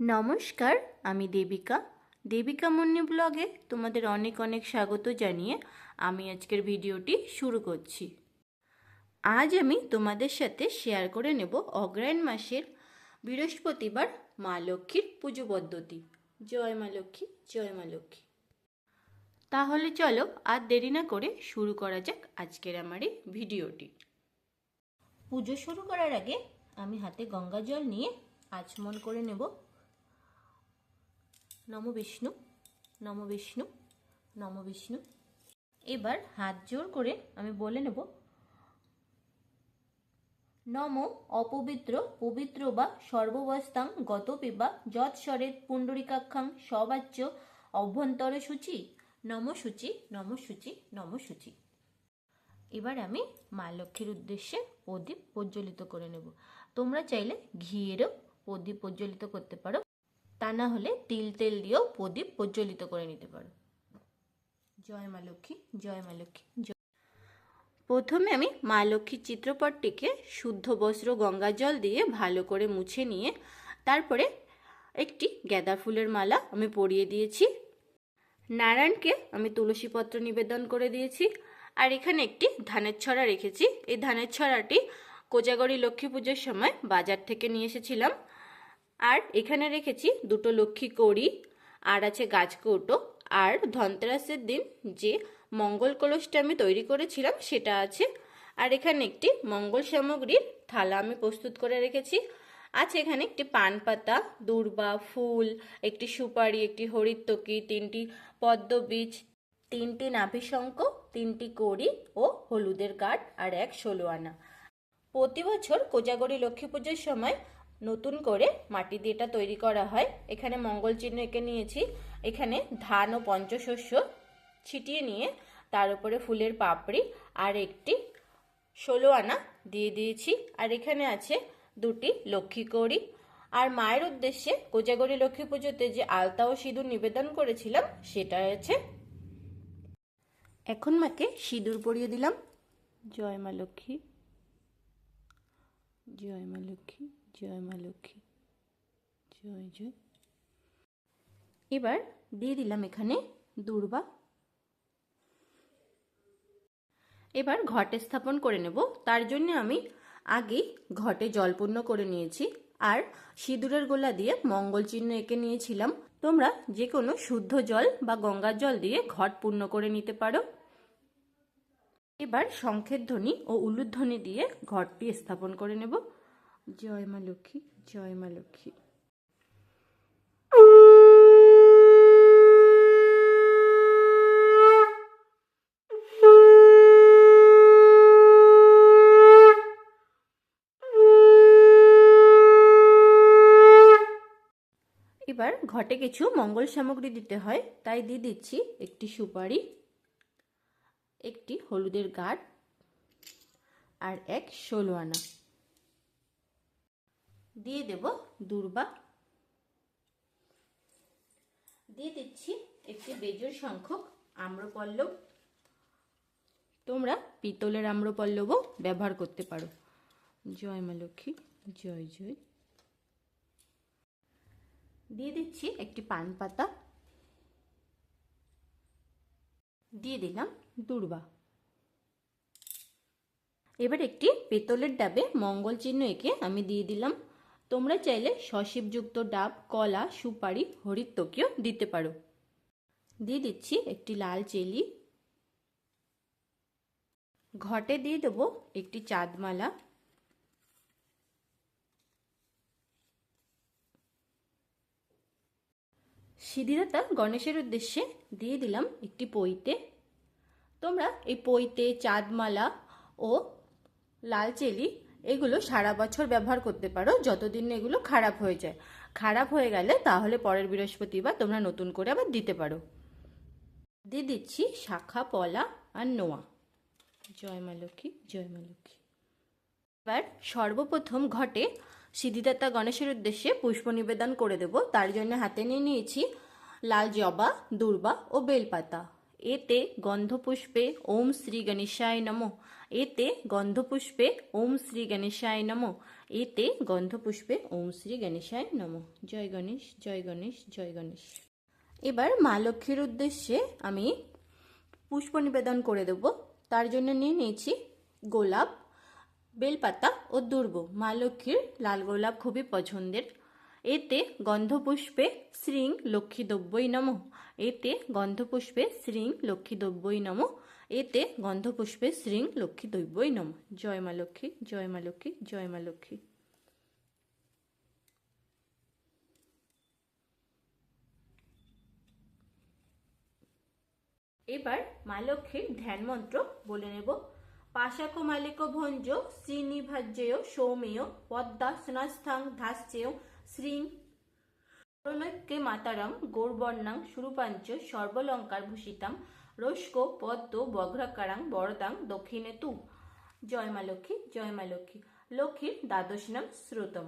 নমস্কার, আমি দেবিকা। দেবিকা মুন্নি ব্লগে তোমাদের অনেক অনেক স্বাগত জানিয়ে আমি আজকের ভিডিওটি শুরু করছি। আজ আমি তোমাদের সাথে শেয়ার করে নেব অগ্রায়ণ মাসের বৃহস্পতিবার মা লক্ষ্মীর পুজো পদ্ধতি। জয় মা লক্ষ্মী, জয় মা লক্ষ্মী। তাহলে চলো আর দেরি না করে শুরু করা যাক আজকের আমার এই ভিডিওটি। পুজো শুরু করার আগে আমি হাতে গঙ্গা জল নিয়ে আচমন করে নেব। নম বিষ্ণু নম বিষ্ণু নম বিষ্ণু। এবার হাত জোর করে আমি বলে নেব, নম অপবিত্র, পবিত্র বা সর্ববস্তাং গত পিবা যৎস্বরের পুণ্ডরিকাক্ষাং সবাচ্য অভ্যন্তর সূচি, নম সূচি নম সূচি নম সূচি। এবার আমি মা লক্ষ্মীর উদ্দেশ্যে প্রদীপ প্রজ্বলিত করে নেব। তোমরা চাইলে ঘিয়েরও প্রদীপ প্রজ্বলিত করতে পারো। তা না হলে তিল তেল দিয়েও প্রদীপ প্রজ্বলিত করে নিতে পারো। জয় মা লক্ষ্মী, জয় মা লক্ষ্মী প্রথমে আমি মা লক্ষ্মীর চিত্রপটটিকে শুদ্ধ বস্ত্র গঙ্গা জল দিয়ে ভালো করে মুছে নিয়ে তারপরে একটি গাঁদা ফুলের মালা আমি পরিয়ে দিয়েছি। নারায়ণকে আমি তুলসী পত্র নিবেদন করে দিয়েছি। আর এখানে একটি ধানের ছড়া রেখেছি। এই ধানের ছড়াটি কোজাগরি লক্ষ্মী পুজোর সময় বাজার থেকে নিয়ে এসেছিলাম। আর এখানে রেখেছি দুটো লক্ষ্মী কড়ি, আর আছে গাছ কৌটো আর ধনতেরাসের দিন যে মঙ্গল কলসটা আমি তৈরি করেছিলাম সেটা আছে। আর এখানে একটি মঙ্গল সামগ্রীর থালা আমি প্রস্তুত করে রেখেছি। আছে এখানে একটি পান পাতা, দূর্বা, ফুল, একটি সুপারি, একটি হরিতকি তিনটি পদ্মবীজ তিনটি নাভিশঙ্ক তিনটি কড়ি ও হলুদের কাঠ, আর এক ষোলো আনা। প্রতি বছর কোজাগরি লক্ষ্মী পুজোর সময় নতুন করে মাটি দিয়ে এটা তৈরি করা হয়। এখানে মঙ্গল চিহ্ন এঁকে নিয়েছি। এখানে ধান ও পঞ্চশস্য ছিটিয়ে নিয়ে তার উপরে ফুলের পাপড়ি আর একটি ষোলো আনা দিয়ে দিয়েছি। আর এখানে আছে দুটি লক্ষ্মী কড়ি। আর মায়ের উদ্দেশ্যে কোজাগরি লক্ষ্মী পুজোতে যে আলতা ও সিঁদুর নিবেদন করেছিলাম, সেটা আছে। এখন মাকে সিঁদুর পরিয়ে দিলাম। জয় মা লক্ষ্মী। জয় মা লক্ষ্মী, জয় মা লক্ষ্মী, জয় জয়। এবার দিয়ে দিলাম এখানে দুর্বা। এবার ঘটে স্থাপন করে নেব। তার জন্য আমি আগেই ঘটে জলপূর্ণ করে নিয়েছি। আর সিঁদুরের গোলা দিয়ে মঙ্গল চিহ্ন এঁকে নিয়েছিলাম। তোমরা যে কোনো শুদ্ধ জল বা গঙ্গার জল দিয়ে ঘট পূর্ণ করে নিতে পারো। এবার শঙ্খের ধ্বনি ও উলুধ্বনি দিয়ে ঘরটি স্থাপন করে নেব। জয় মা লক্ষ্মী জয় মা লক্ষ্মী। এবার ঘটে কিছু মঙ্গল সামগ্রী দিতে হয় তাই দিয়ে দিচ্ছি একটি সুপারি। একটি হলুদের গাঢ় আর এক ষোলো আনা দিয়ে দেব দুর্বা। দিয়ে দিচ্ছি একটি বেজোর সংখ্যক আম্রপল্লব। তোমরা পিতলের আম্রপল্লবও ব্যবহার করতে পারো। জয় মা লক্ষ্মী, জয় জয়। দিয়ে দিচ্ছি একটি পান পাতা দিয়ে দিলাম দুর্বা। এবার একটি পেতলের ডাবে মঙ্গল চিহ্ন এঁকে আমি দিয়ে দিলাম। তোমরা চাইলে সশিবযুক্ত ডাব, কলা, সুপারি হরিত্বকেও দিতে পারো। দিয়ে দিচ্ছি একটি লাল চেলি ঘটে দিয়ে দেবো একটি চাঁদমালা। সিদ্ধিদাতা গণেশের উদ্দেশ্যে দিয়ে দিলাম একটি পইতে তোমরা এই পইতে চাঁদমালা ও লাল চেলি এগুলো সারা বছর ব্যবহার করতে পারো যতদিন এগুলো খারাপ হয়ে যায়। খারাপ হয়ে গেলে তাহলে পরের বৃহস্পতিবার তোমরা নতুন করে আবার দিতে পারো। দিয়ে দিচ্ছি শাখা, পলা আর নোয়া। জয় মা লক্ষ্মী লক্ষ্মী। এবার সর্বপ্রথম ঘটে সিদ্ধিদাতা গণেশের উদ্দেশ্যে পুষ্প নিবেদন করে দেব। তার জন্য হাতে নিয়ে নিয়েছি লাল জবা, দুর্বা ও বেলপাতা। এতে গন্ধপুষ্পে ওম শ্রী গণেশায় নমঃ। এতে গন্ধপুষ্পে ওম শ্রী গণেশায় নমঃ। এতে গন্ধপুষ্পে ওম শ্রী গণেশায় নমঃ। জয় গণেশ জয় গণেশ জয় গণেশ। এবার মা লক্ষ্মীর উদ্দেশ্যে আমি পুষ্প নিবেদন করে দেব। তার জন্য নিয়ে নিয়েছি গোলাপ বেলপাতা ও দুর্ব। মা লক্ষ্মীর লাল গোলাপ খুবই পছন্দের। এতে গন্ধপুষ্পে শ্রীং লক্ষ্মী দ্রব্যই নম। এতে গন্ধপুষ্পে শ্রীং লক্ষ্মী দ্রব্যই নম। এতে গন্ধপুষ্পে শ্রীং লক্ষ্মী দ্রব্যই নম। জয় মা লক্ষ্মী, জয় মা লক্ষ্মী, জয় মা লক্ষ্মী। এবার মা লক্ষ্মীর ধ্যান মন্ত্র বলে নেব। পাশাক মালিক ভঞ্জ শ্রীনিভাজ্যেয় সৌমেয় পদ্মা স্নাস্থাং ধাস্যেয় শ্রী প্রণৈক্যে মাতারাম গৌরবর্ণাং সুরূপাঞ্চ সর্বলঙ্কার ভূষিতাম রস্ক পদ্ম বঘ্রাকারাং বরদাং দক্ষিণে তু জয় মা লক্ষ্মী জয় মা লক্ষ্মী লক্ষ্মীর দ্বাদশ নাম শ্রোতম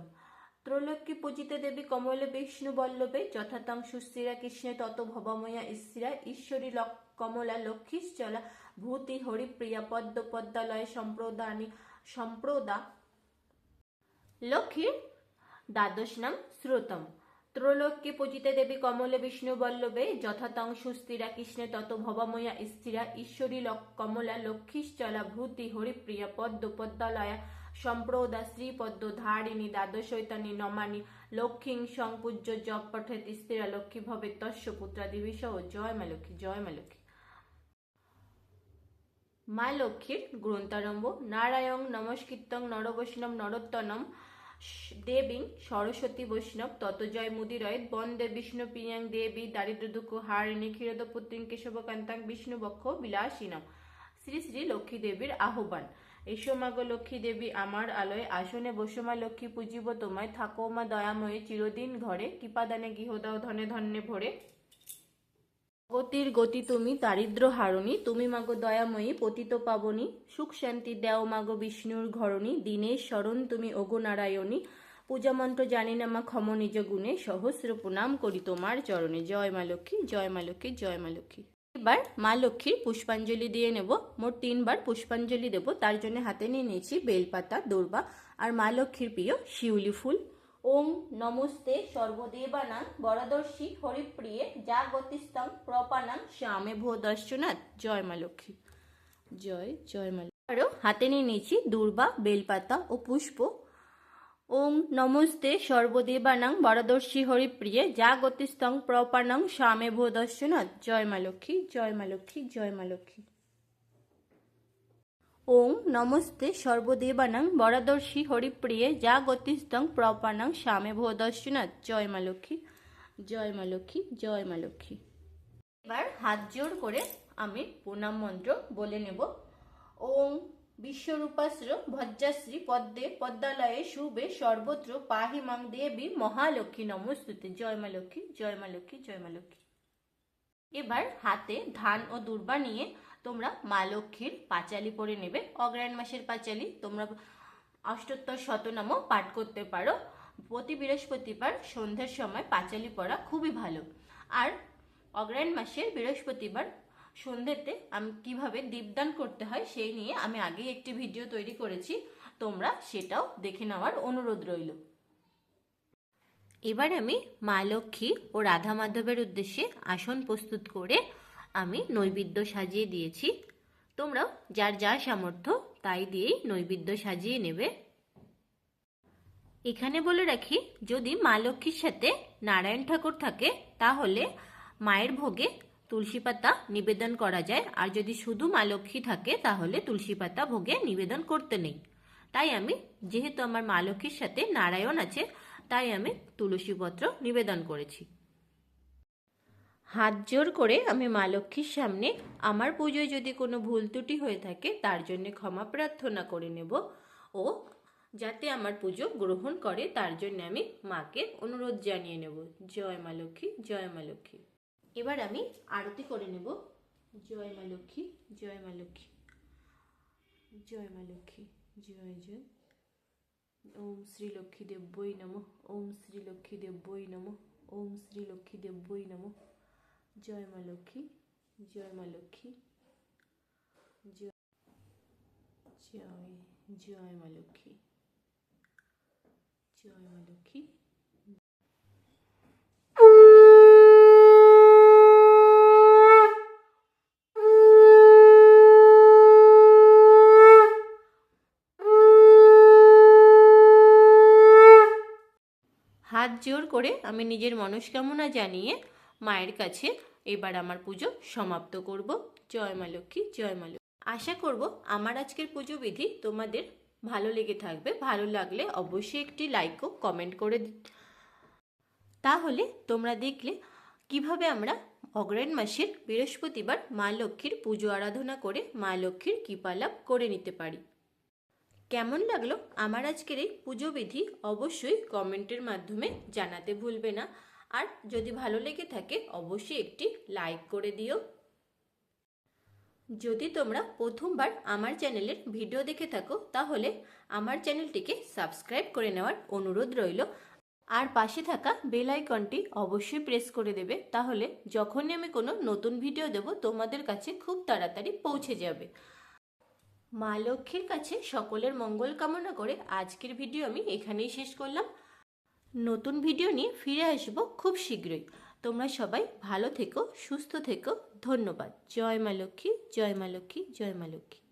ত্রৈলোক্যে পূজিতে দেবী কমলে বিষ্ণু বল্লভে যথাতাং সুস্থিরা কৃষ্ণে তত ভবময়া স্থিরা ঈশ্বরী কমলা লক্ষ্মীশ্চলা ভূতি হরিপ্রিয়া পদ্ম পদ্মালয় সম্প্রদানি সম্প্রদা। লক্ষ্মীর দ্বাদশ নাম শ্রোতম। ত্রৈলোক্যে পূজিতে দেবী কমলে বিষ্ণু বল্লভে যথাতং সুস্থিরা কৃষ্ণে তত ভবময়া স্থিরা ঈশ্বরী কমলা লক্ষ্মীশ্চলা ভূতি হরিপ্রিয়া পদ্ম পদ্মালয়া সম্প্রদা, শ্রীপদ্ম, ধারিণী দ্বাদশৈতানী নমানি লক্ষ্মীং সংপূজ্য জপ পঠেত স্থিরা লক্ষ্মী ভবে তস্য পুত্রাদি বিষয় জয় মা লক্ষ্মী, জয় মা লক্ষ্মী। মা লক্ষ্মীর গ্রন্থারম্ভ, নারায়ণ নমস্কৃতং নরবৈষ্ণব, নরোত্তনম, দেবী, সরস্বতী বৈষ্ণব, ততজয়, মুদিরয়, বন্দে, বিষ্ণু প্রিয়াং দেবী দারিদ্র দুঃখ হারিণী, ক্ষীরদপুত্রী, কেশবকান্তাং বিষ্ণু বক্ষ বিলাসিনম। শ্রী শ্রী লক্ষ্মী দেবীর আহ্বান। এসো মাগো লক্ষ্মী দেবী, আমার আলোয় আসনে বসো মা লক্ষ্মী, পুজিব তোমায়। থাকো মা দয়াময়ী, চিরদিন ঘরে। কৃপাদানে গৃহ দাও, ধনে ধন্যে ভরে। গতির গতি তুমি, দারিদ্র হারণী। তুমি মাগো দয়াময়ী, পতিত পাবনী। সুখ শান্তি দেও মাগো বিষ্ণুর ঘরণী। দিনের স্মরণ তুমি, ওগো নারায়ণী। পূজা মন্ত্র জানি না মা, ক্ষম নিজ গুণে। সহস্র প্রণাম করি তোমার চরণে। জয় মা লক্ষ্মী, জয় মা লক্ষ্মী, জয় মা লক্ষ্মী। এবার মা লক্ষ্মীর পুষ্পাঞ্জলি দিয়ে নেব। মোট তিনবার পুষ্পাঞ্জলি দেব। তার জন্য হাতে নিয়ে নিয়েছি বেলপাতা, দৌর্বা আর মা লক্ষ্মীর প্রিয় শিউলি ফুল। ওম নমস্তে সর্বদেবানাং বরদর্শী হরিপ্রিয়ে যা গতিস্তং প্রপানাং শ্যামে ভো দর্শনাথ জয় মা লক্ষ্মী। জয় জয় মা। আরও হাতে নিয়ে নিয়েছি দুর্বা, বেলপাতা ও পুষ্প। ওম নমস্তে সর্বদেবানাং বরদর্শী হরিপ্রিয়ে, যা গতিস্তং প্রপানাং শ্যামে ভো দর্শনাথ জয় মা লক্ষ্মী, জয় মা লক্ষ্মী, জয় মা লক্ষ্মী। ওং নমস্তে সর্বদেবানাং বরদর্শী হরিপ্রিয়ে, যা গতিস্তং প্রপানাং স্বামে ভোদর্শনাথ জয় মা লক্ষ্মী, জয় মা লক্ষ্মী, জয় মা লক্ষ্মী। এবার হাত জোড় করে আমি প্রণাম মন্ত্র বলে নেব। ওং বিশ্বরূপাশ্র ভজ্রাশ্রী পদ্মে, পদ্মালয়ে শুভে, সর্বত্র পাহি মাং দেবী, মহালক্ষ্মী, নমস্তুতে। জয় মা লক্ষ্মী, জয় মা লক্ষ্মী, জয় মা লক্ষ্মী। এবার হাতে ধান ও দুর্বা নিয়ে তোমরা মা লক্ষ্মীর পাঁচালি পরে নেবে। অগ্রায়ণ মাসের পাঁচালি তোমরা অষ্টোত্তর শতনামও পাঠ করতে পারো। প্রতি বৃহস্পতিবার সন্ধ্যার সময় পাঁচালি পড়া খুবই ভালো। আর অগ্রায়ণ মাসের বৃহস্পতিবার সন্ধ্যেতে আমি কীভাবে দীপদান করতে হয় সেই নিয়ে আমি আগেই একটি ভিডিও তৈরি করেছি। তোমরা সেটাও দেখে নেওয়ার অনুরোধ রইল। এবার আমি মা লক্ষ্মী ও রাধা মাধবের উদ্দেশ্যে আসন প্রস্তুত করে আমি নৈবেদ্য সাজিয়ে দিয়েছি। তোমরাও যার যা সামর্থ্য তাই দিয়েই নৈবেদ্য সাজিয়ে নেবে। এখানে বলে রাখি, যদি মা লক্ষ্মীর সাথে নারায়ণ ঠাকুর থাকে, তাহলে মায়ের ভোগে তুলসী পাতা নিবেদন করা যায়। আর যদি শুধু মা লক্ষ্মী থাকে, তাহলে তুলসী পাতা ভোগে নিবেদন করতে নেই। তাই আমি, যেহেতু আমার মা লক্ষ্মীর সাথে নারায়ণ আছে, তাই আমি তুলসী পত্র নিবেদন করেছি। হাত জোর করে আমি মা লক্ষ্মীর সামনে আমার পুজোয় যদি কোনো ভুল ত্রুটি হয়ে থাকে, তার জন্য ক্ষমা প্রার্থনা করে নেব। ও, যাতে আমার পুজো গ্রহণ করে, তার জন্য আমি মাকে অনুরোধ জানিয়ে নেব। জয় মা লক্ষ্মী, জয় মা লক্ষ্মী। এবার আমি আরতি করে নেব। জয় মা লক্ষ্মী, জয় মা লক্ষ্মী, জয় মা লক্ষ্মী, জয় জয়। ওম শ্রী লক্ষ্মী দেব্যই নম, ওম শ্রী লক্ষ্মী দেব্যই নম, ওম শ্রী লক্ষ্মী দেব্যই নম। জয় মা লক্ষ্মী, জয় মা লক্ষ্মী, জয় জয় জয় মা লক্ষ্মী, জয় মা লক্ষ্মী হাত জোর করে আমি নিজের মনস্কামনা জানিয়ে মায়ের কাছে এবার আমার পুজো সমাপ্ত করব। জয় মা লক্ষ্মী, জয় মা লক্ষ্মী। আশা করব আমার আজকের পুজো বিধি তোমাদের ভালো লেগে থাকবে। ভালো লাগলে অবশ্যই একটি লাইক ও কমেন্ট করে তাহলে তোমরা দেখলে কীভাবে আমরা অগ্রায়ণ মাসের বৃহস্পতিবার মা লক্ষ্মীর পুজো আরাধনা করে মা লক্ষ্মীর কৃপা লাভ করে নিতে পারি। কেমন লাগল আমার আজকের এই পুজো বিধি অবশ্যই কমেন্টের মাধ্যমে জানাতে ভুলবে না। আর যদি ভালো লেগে থাকে, অবশ্যই একটি লাইক করে দিও। যদি তোমরা প্রথমবার আমার চ্যানেলের ভিডিও দেখে থাকো, তাহলে আমার চ্যানেলটিকে সাবস্ক্রাইব করে নেওয়ার অনুরোধ রইল। আর পাশে থাকা বেল আইকনটি অবশ্যই প্রেস করে দেবে, তাহলে যখনই আমি কোনো নতুন ভিডিও দেব, তোমাদের কাছে খুব তাড়াতাড়ি পৌঁছে যাবে। মা লক্ষ্মীর কাছে সকলের মঙ্গল কামনা করে আজকের ভিডিও আমি এখানেই শেষ করলাম। নতুন ভিডিও নিয়ে ফিরে আসব খুব শীঘ্রই। তোমরা সবাই ভালো থেকো, সুস্থ থেকো। ধন্যবাদ। জয় মা লক্ষ্মী, জয় মা লক্ষ্মী, জয় মা লক্ষ্মী।